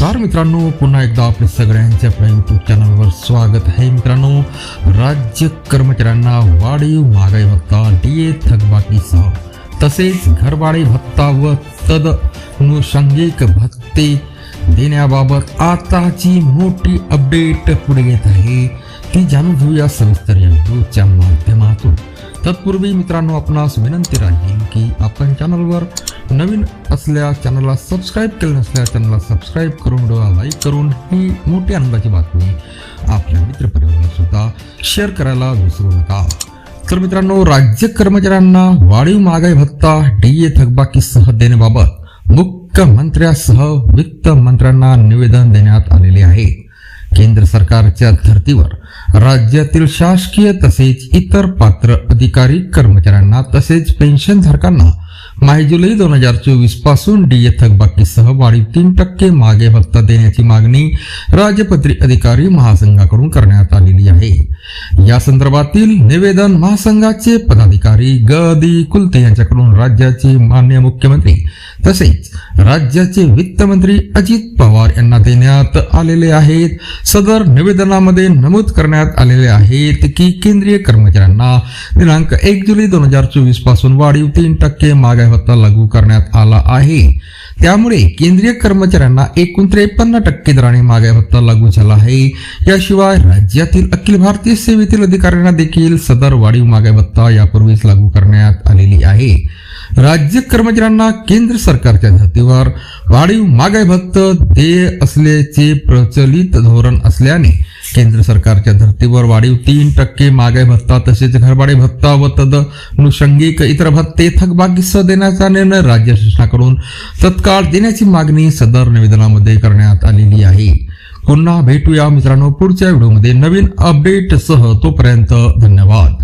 नमस्कार मित्रांनो पुन्हा एकदा आपल्या सगळ्यांच्या आपल्या यूट्यूब चॅनलवर स्वागत आहे मित्रांनो. राज्य कर्मचाऱ्यांना वाढीव महागाई भत्ता डी ए थकबाकीसह तसेच घरभाडे भत्ता व तदनुषंगिक भत्ते देण्याबाबत आताची मोठी अपडेट पुढे येत आहे. ती जाणून घेऊया सविस्तर या व्हिडिओच्या माध्यमातून. तत्पूर्वी मित्रांनो आपणास विनंती राहील की आपण चॅनलवर नवीन असल्या चॅनलला सबस्क्राईब केलं नसल्या चॅनलला सबस्क्राईब करून व्हिडिओला लाईक करून ही मोठी आनंदाची बातमी आपल्या मित्रपरिवाराला सुद्धा शेअर करायला विसरू नका. तर मित्रांनो राज्य कर्मचाऱ्यांना वाढीव महागाई भत्ता डीए थकबाकीसह देण्याबाबत मुख्यमंत्र्यासह वित्त मंत्र्यांना निवेदन देण्यात आलेले आहे. केंद्र सरकारच्या धर्तीवर राज्यातील शासकीय तसेच इतर पात्र अधिकारी कर्मचाऱ्यांना तसेच पेन्शनधारकांना माहे जुलै दोन हजार चोवीसपासून डीए थकबाकीसह वाढीव तीन टक्के मागे भत्ता देण्याची मागणी राजपत्री अधिकारी महासंघाकडून करण्यात आलेली आहे. या संदर्भातील निवेदन महासंघाचे पदाधिकारी ग दी कुलते यांच्याकडून राज्याचे मान्य मुख्यमंत्री तसेच राज्याचे वित्त मंत्री अजित पवार यांना देण्यात आलेले आहेत. सदर निवेदनामध्ये नमूद करण्यात आलेले आहेत की केंद्रीय कर्मचाऱ्यांना दिनांक एक जुलै दोन हजार चोवीसपासून वाढीव तीन टक्के महागाई लागू करण्यात आला आहे. त्यामुळे केंद्रीय कर्मचाऱ्यांना एकूण त्रेपन्न टक्के दराने महागाई भत्ता लागू झाला आहे. याशिवाय राज्यातील अखिल भारतीय सेवेतील अधिकाऱ्यांना देखील सदर वाढीव महागाई भत्ता यापूर्वीच लागू करण्यात आलेली आहे. राज्य कर्मचाऱ्यांना केंद्र सरकारच्या धर्तीवर वाढीव महागाई भत्त देय असल्याचे प्रचलित धोरण असल्याने केंद्र सरकारच्या धर्तीवर वाढीव तीन टक्के महागाई भत्ता तसेच घरभाडे भत्ता व तदनुषंगिक इतर भत्ते थकबाकीसह देण्याचा निर्णय राज्य शासनाकडून तत्काळ देण्याची मागणी सदर निवेदनामध्ये करण्यात आलेली आहे. पुन्हा भेटूया मित्रांनो पुढच्या व्हिडिओमध्ये. नवीन अपडेटसह तोपर्यंत धन्यवाद.